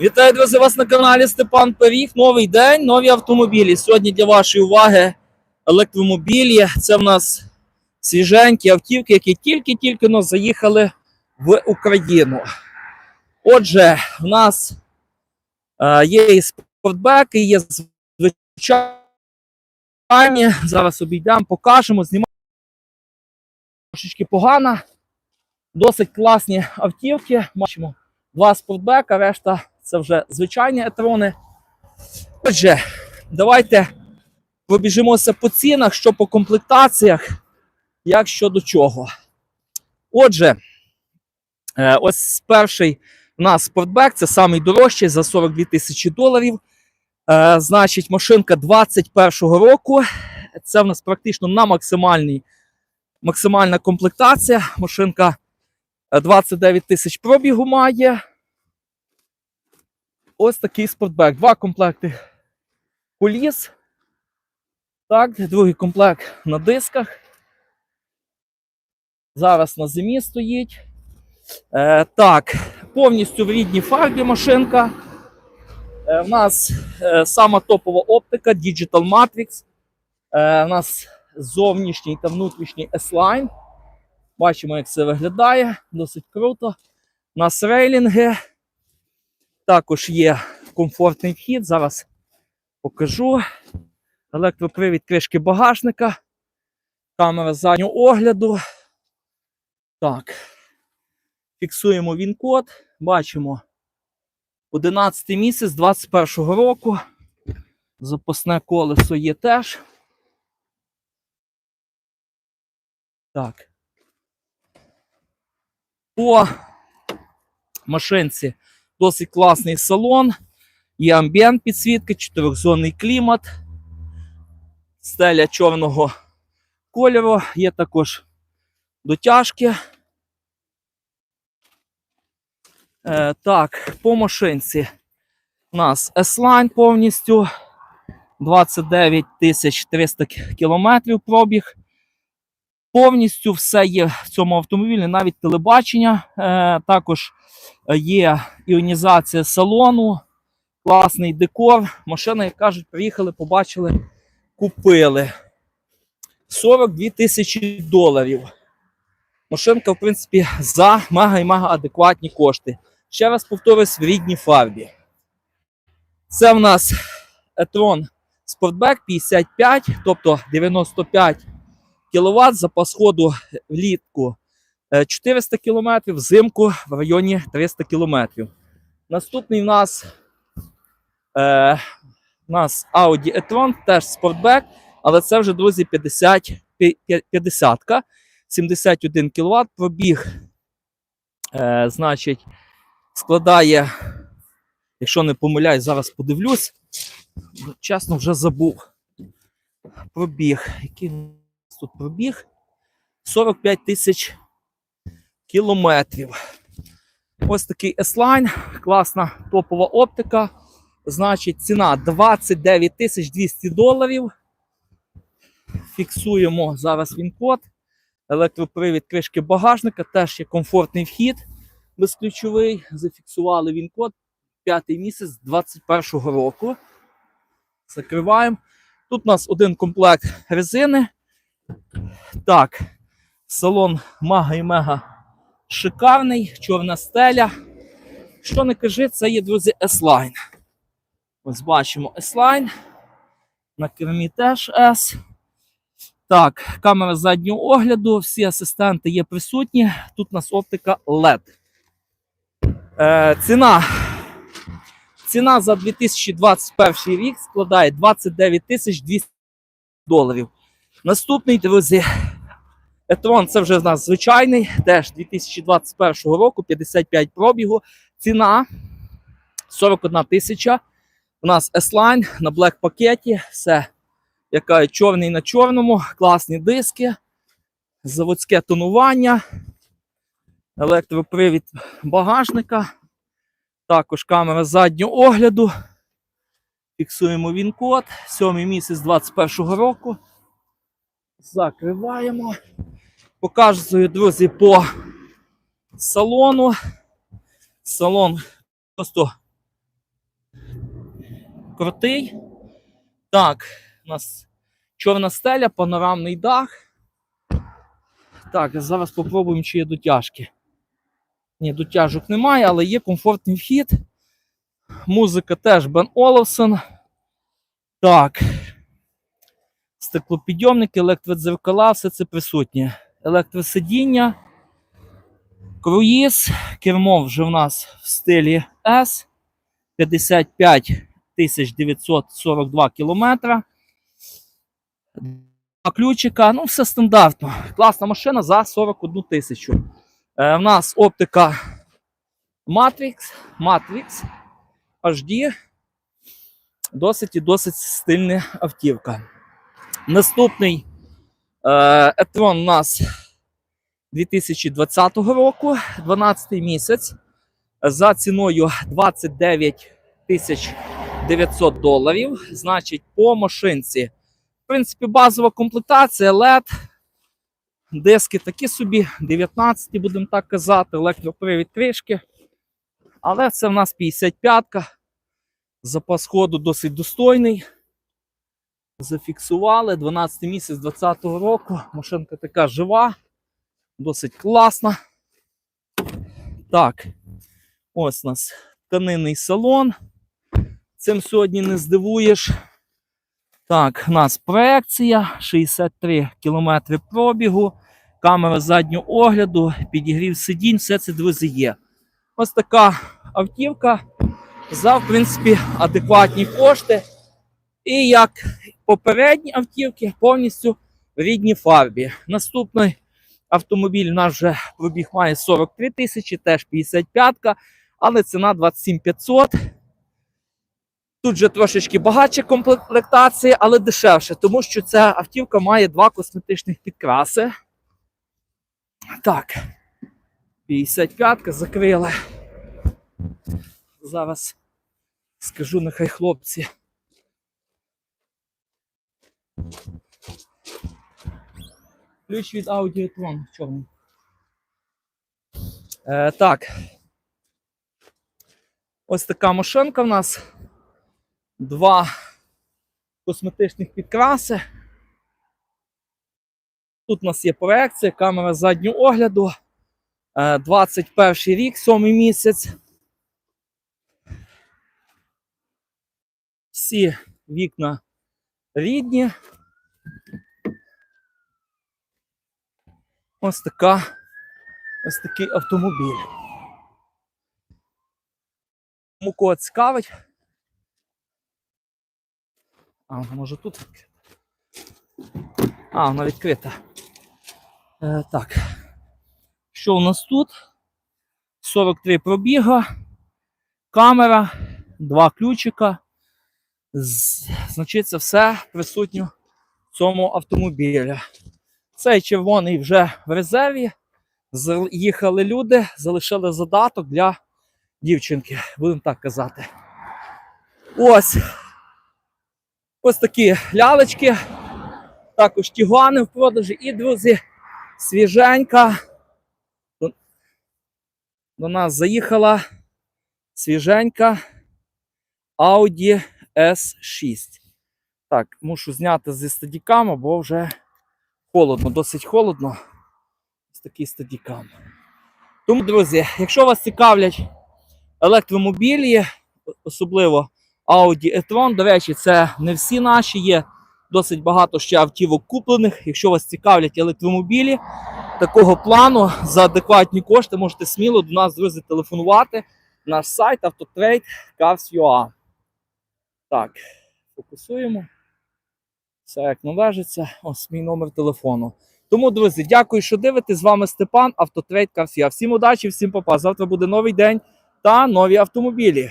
Вітаю, друзі, вас на каналі Степан Пиріг. Новий день, нові автомобілі. Сьогодні для вашої уваги електромобілі. Це в нас свіженькі автівки, які тільки-тільки заїхали в Україну. Отже, в нас е, є і спортбеки, є звичайні. Зараз обійдемо, покажемо, знімаємо. Трошечки погана. Досить класні автівки. Бачимо два спортбека, решта це вже звичайні етрони. Отже, давайте пробіжимося по цінах, що по комплектаціях, як що до чого. Отже, е, ось перший у нас спортбек, це самий дорожчий за 42 тисячі доларів. Е, Значить, машинка 21-го року. Це в нас практично на максимальній максимальна комплектація. Машинка е, 29 тисяч пробігу має. Ось такий спортбек. Два комплекти коліс. Так, другий комплект на дисках. Зараз на зимі стоїть. Е, так, повністю в рідній фарбі машинка. Е, в нас е, сама топова оптика Digital Matrix. Е, у нас зовнішній та внутрішній S-Line. Бачимо, як це виглядає. Досить круто. У нас рейлінги. Також є комфортний вхід. Зараз покажу. Електропривід кришки багажника. Камера заднього огляду. Так. Фіксуємо він-код. Бачимо 11 місяць 21 року. Запасне колесо є теж. Так. По машинці досить класний салон. Є амбієнт підсвітки, чотирьохзонний клімат, стеля чорного кольору, є також дотяжки. Е, так, по машинці у нас S-Line повністю 29 300 кілометрів пробіг. Повністю все є в цьому автомобілі, навіть телебачення. Е, також є іонізація салону, класний декор. Машина, як кажуть, приїхали, побачили, купили. 42 тисячі доларів. Машинка, в принципі, за мега і мега адекватні кошти. Ще раз повторюсь, в рідній фарбі. Це в нас e-tron Sportback 55, тобто 95 кВт, запас ходу влітку е, 400 км, взимку в районі 300 км. Наступний в нас, е, у нас Audi e-tron, теж Sportback, але це вже, друзі, 50, 50 71 кВт пробіг. Е, значить, складає, якщо не помиляюсь, зараз подивлюсь. Чесно, вже забув. Пробіг. Який у тут пробіг? 45 тисяч кілометрів. Ось такий S-Line, класна топова оптика. Значить, ціна 29 тисяч 200 доларів. Фіксуємо зараз він код. Електропривід кришки багажника, теж є комфортний вхід безключовий. Зафіксували він код. П'ятий місяць 2021 року. Закриваємо. Тут у нас один комплект резини. Так, салон мага і мега шикарний, чорна стеля. Що не кажи, це є, друзі, S-Line. Ось бачимо S-Line. На кермі теж S. Так, камера заднього огляду, всі асистенти є присутні. Тут у нас оптика LED. Е, ціна. Ціна за 2021 рік складає 29 тисяч 200 доларів. Наступний, друзі, Етрон це вже в нас звичайний, теж 2021 року, 55 пробігу. Ціна 41 тисяча. У нас S-Line на Black пакеті. Все, яка чорний на чорному, класні диски, заводське тонування, електропривід багажника. Також камера заднього огляду. Фіксуємо він код. 7 місяць 21 року. Закриваємо. Показую, друзі, по салону. Салон просто крутий. Так, у нас чорна стеля, панорамний дах. Так, зараз попробуємо, чи є дотяжки. Ні, дотяжок немає, але є комфортний вхід. Музика теж Бен Оловсон. Так. Стеклопідйомники, електродзеркала, все це присутнє. Електросидіння, круїз, кермо вже в нас в стилі S. 55 942 кілометра. Два ключика, ну все стандартно. Класна машина за 41 тисячу. Е, в нас оптика Matrix, Matrix HD. Досить і досить стильна автівка. Наступний е, e-tron у нас 2020 року, 12 місяць, за ціною 29 тисяч 900 доларів. Значить, по машинці. В принципі, базова комплектація LED. Диски такі собі, 19, будемо так казати, електропривід кришки. Але це в нас 55-ка. Запас ходу досить достойний. Зафіксували 12 місяць 2020 року. Машинка така жива, досить класна. Так, ось у нас тканинний салон. Цим сьогодні не здивуєш. Так, у нас проекція, 63 км пробігу, камера заднього огляду, підігрів сидінь, все це, друзі, є. Ось така автівка за, в принципі, адекватні кошти. І як попередні автівки, повністю в рідній фарбі. Наступний автомобіль у нас вже пробіг має 43 тисячі, теж 55-ка, але ціна 27 500. Тут же трошечки багатша комплектація, але дешевше, тому що ця автівка має два косметичних підкраси. Так, 55-ка закрили. Зараз скажу, нехай хлопці. Ключ від Audi e-tron чорний. Е, так. Ось така машинка в нас. Два косметичних підкраси. Тут у нас є проекція, камера заднього огляду. Е, 21 рік, 7 місяць. Всі вікна рідні. Ось така, ось такий автомобіль. Кому кого цікавить. А, може тут відкрита? А, вона відкрита. Е, так. Що у нас тут? 43 пробіга, камера, два ключика. Значить, це все присутньо в цьому автомобілі. Цей червоний вже в резерві. Їхали люди, залишили задаток для дівчинки, будемо так казати. Ось. Ось такі лялечки. Також тігуани в продажі. І, друзі, свіженька. До нас заїхала свіженька Audi S6. Так, мушу зняти зі стадікама, бо вже холодно, досить холодно. Ось такий стадікам. Тому, друзі, якщо вас цікавлять електромобілі, особливо Audi e-tron, до речі, це не всі наші є. Досить багато ще автівок куплених. Якщо вас цікавлять електромобілі такого плану за адекватні кошти, можете сміло до нас, друзі, телефонувати. Наш сайт Autotrade Cars.ua. Так, фокусуємо. Все як належиться. Ось мій номер телефону. Тому, друзі, дякую, що дивитесь. З вами Степан, Автотрейд Cars.ua. Всім удачі, всім попа. Завтра буде новий день та нові автомобілі.